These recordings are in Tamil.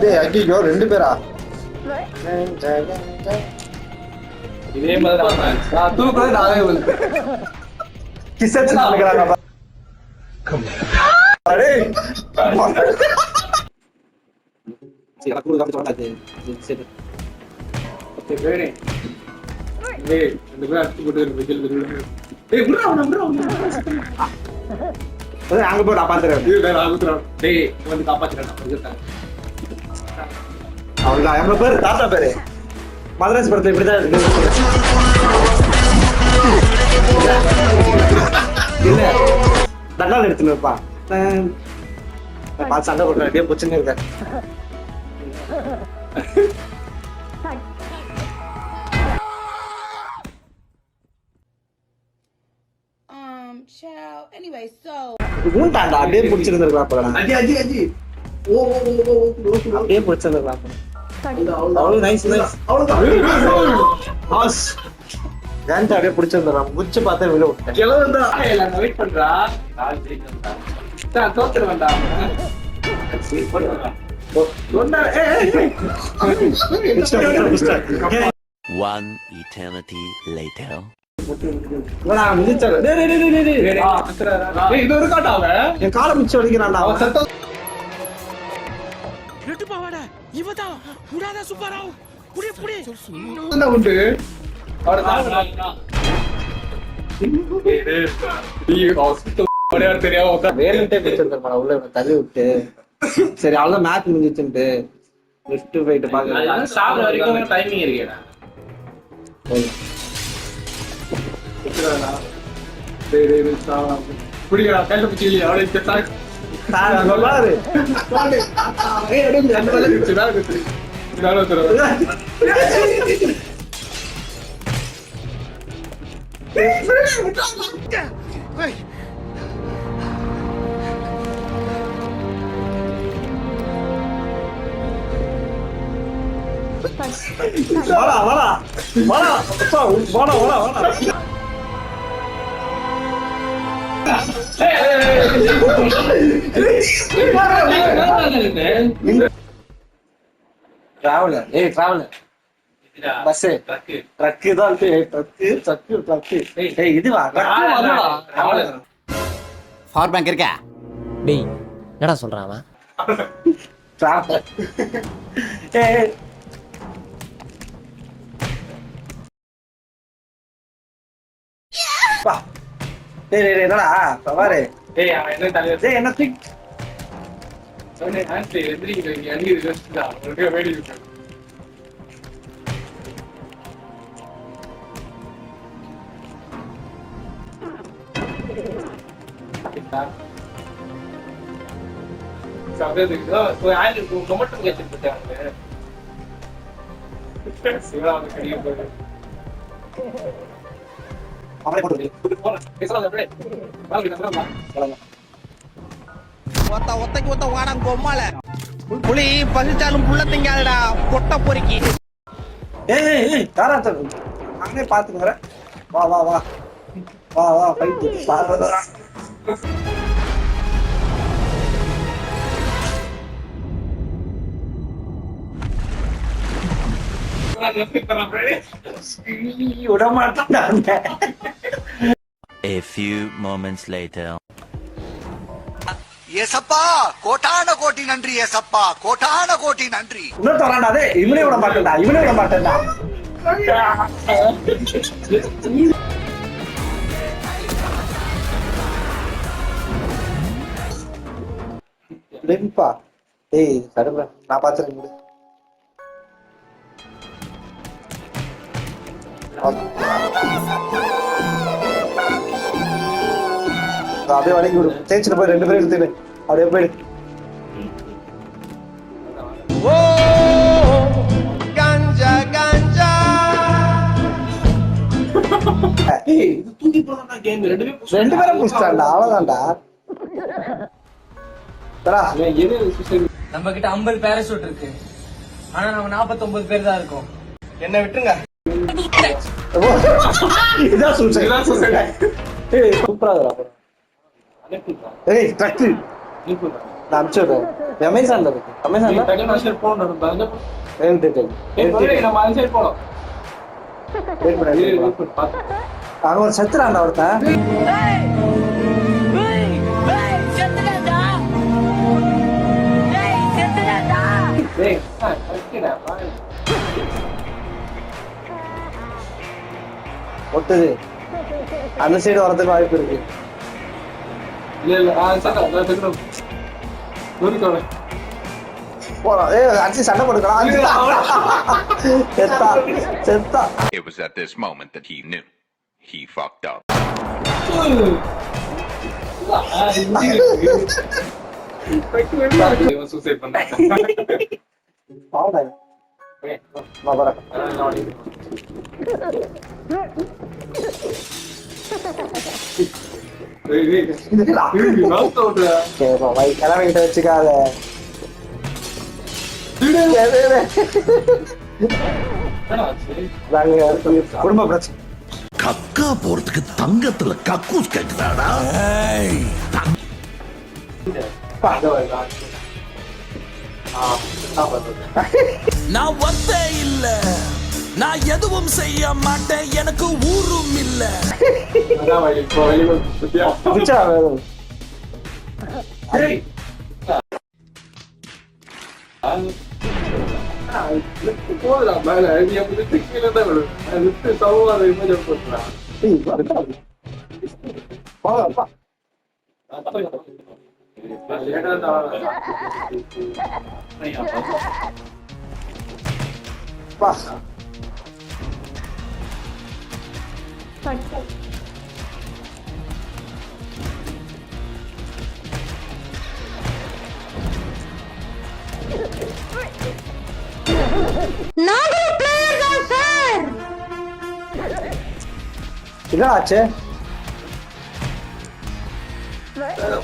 டேய் ஐயோ ரெண்டு பேரா? இதே மாதிரி தான் நான் தூக்குறது நானே வந்து கிஸ் அடிச்சு நடக்கறாங்க அடே. சரி, வேணே. ஏய், ரெண்டு பேரும் அடிச்சு போட்டு வெயில். ஏய், விட்றா அவனை, விட்றா அவனை. அங்க போய் நான் பாத்துறேன் ஐயோ, டேய், நான் ஊத்துறேன். டேய், வந்து காப்பாத்துறேன். அவ்வளவுதான் எங்க பேரு? தாத்தா பேரு? மதராஸ் படத்துல இப்படிதான் இல்ல தண்டால் எடுத்துன்னு இருப்பான் நான் பார்த்து சண்டை போடுறேன் அப்படியே புச்சுன்னு இருக்கேன். Anyway, so ஊண்டாண்டா அப்படியே பிடிச்சிருந்துருக்கலாம் போல அஜி, அஜி, அஜி. ஓ, ஓ, ஓ, ஓ. அப்படியே பிடிச்சிருந்துருக்கலாம் போல அவ்வளவு நைஸ் நைஸ் பாஸ் ஏன்டா அப்படியே பிடிச்சிருந்துடலாம் குச்சி பார்த்தா விழ விட்டேன். ஏய், நான் wait பண்றா. நான் ஜெயிக்கிறேன்டா. நான் ஏய். One eternity later. சரி அவ்வளவு மேட்ச் முடிஞ்சிச்சுன்ட்டு. லிஃப்ட் போயிட்டு பாக்க சாப்பிட வரைக்கும் டைமிங் இருக்கேடா. டேய் டேய் டேய் சாவா புடிங்கடா கையில பிடிச்சி இல்லையா? அவளை ஏய் அந்த வேலை வாடா வாடா. வாடா. வாடா வாடா வாடா. டிராவலர் ஏய் டிராவலர் பஸ் ட்ரக்கு தான் ட்ரக்கு ட்ரக்கு ட்ரக்கு ஏய் இதுவா ட்ரக்கு பவர் பேங்க் இருக்கா? டேய் என்னடா சொல்றான் அவன்? டிராவலர் ஏய் பா டேய் டேய் டேய், என்னடா? பாரு. ஏய் அவன் என்ன தலைவர் டேய் என்ன தூக்கி அவனே ஆன்டி எந்திரிங்க அடி ரெஸ்ட் தான் ஒரு வேடி இருக்கு சபதத்துக்கு ஒரு ஆயில் கமெண்ட் வச்சிருக்காங்க சிவா வந்து கடிக்க போகுது. நம்ம ஒத்த ஒத்தைக்கு ஒத்த வாடம் புலி பசிச்சாலும் புள்ள திங்காதடா பொட்ட பொறுக்கி. ஏய் ஏய் தாரா நானே பாத்துக்கிறேன் வா வா வா. வா வா ஃபைட் வா. A few moments later. ஏசப்பா கோட்டான கோட்டி நன்றி ஏசப்பா. கோட்டான கோட்டி நன்றி. இன்னும் தரான்டா டேய் இவனே விட மாட்டேன்டா இவனே விட மாட்டேன்டா. டேய்ப்பா ஏய் கடுப்பா நான் பாத்துறேன் அப்படியே வளைக்கி விடு தேய்ச்சிட்டு போய் ரெண்டு பேரும் எடுத்துடு அப்படியே போயிடு. ஓ கஞ்சா கஞ்சா. ஏய் இது தூக்கி போடுறா கேம்? ரெண்டுமே push ரெண்டு பேரும் புடிச்சிட்டான்டா அவ்வளவுதான்டா. நம்ம கிட்ட ஐம்பது பேராசூட் இருக்கு. ஆனா நம்ம 49 பேர் தான் இருக்கோம். என்ன விட்டுருங்க. இதான் சூசைட் இதெல்லாம் suicide. ஏய் சூப்பரா இருக்கு ஏய் நான் அமேசான்ல இருக்கு அமேசான்ல ஏய், நம்ம போலாம். வெயிட் பண்ணு பண்ணு. பாத்து. ஒரு ஒருத்தன் ஏய், ஒட்டுது அந்த சைடு வரதுக்கு வாய்ப்பு இருக்கு இல்ல, இல்ல, ஆ, சண்டை, அதான் டக்குனு. நொறுக்கோட. போலாம் ஏய் அடிச்சு சண்டை போட்டுக்கலாம் அடிச்சு செத்தா செத்தா It was at this moment that he knew. He fucked up. ஆ, இஞ்சி கிளம்பிக்கிட்ட வச்சுக்காத குடும்ப பிரச்சனை கக்கா போறதுக்கு தங்கத்துல கக்கூஸ். ஆ, பண்றது? நான் வந்தே இல்ல. நான் எதுவும் செய்ய மாட்டேன். எனக்கு ஊரும் இல்ல. ஆ, lift போகுதுடா வரடா. வா, வா. லேட்டா தான் வரேன். வா. என்னடா ஆச்சு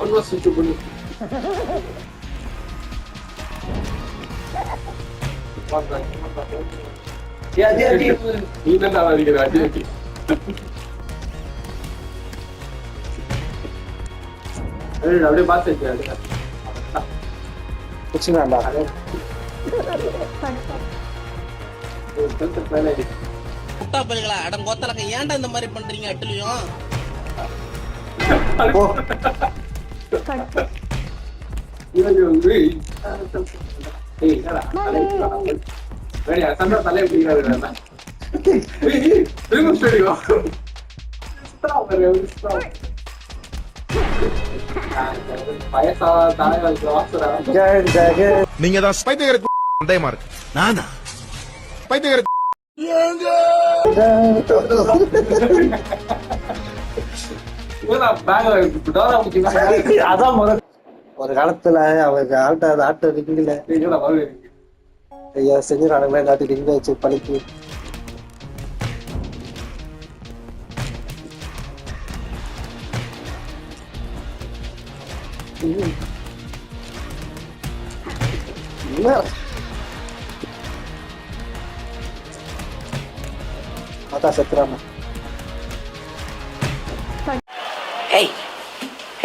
ஒன்னும் சுவிட்ச் பண்ணு அப்படியே பார்த்து வச்சு பிடிச்சிடாண்டா மேலே முட்டா பல்களா அடம் கோத்தலங்க ஏன்டா இந்த மாதிரி பண்றீங்க அட்டுலியும் போ இவங்க வந்து நீங்க தான் பைத்தியகர சந்தேகமா இருக்கு. நானா? பைத்தியகர அதான் முதல் ஒரு காலத்துல அவருக்கு ஆட்ட ஆட்ட இருக்குல்ல எங்கடா வருது ஐயா செஞ்சிடானுங்களே நாட்டு டிங்க வச்சு பழிக்கு. என்ன? செத்துறாம Hey,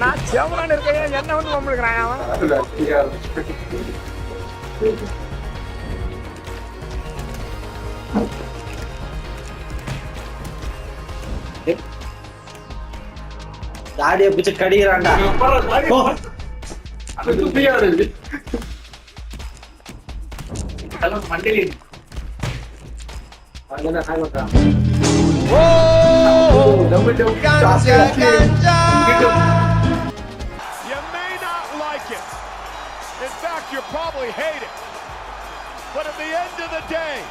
நான் சேவரான் என்ன வந்து பொம்பளுக்குறான் அவன் தாடிய பிச்சு கடிக்கிறான்டா மண்டலி ஓ! You may not like it. In fact, you probably hate it. But at the end of the day,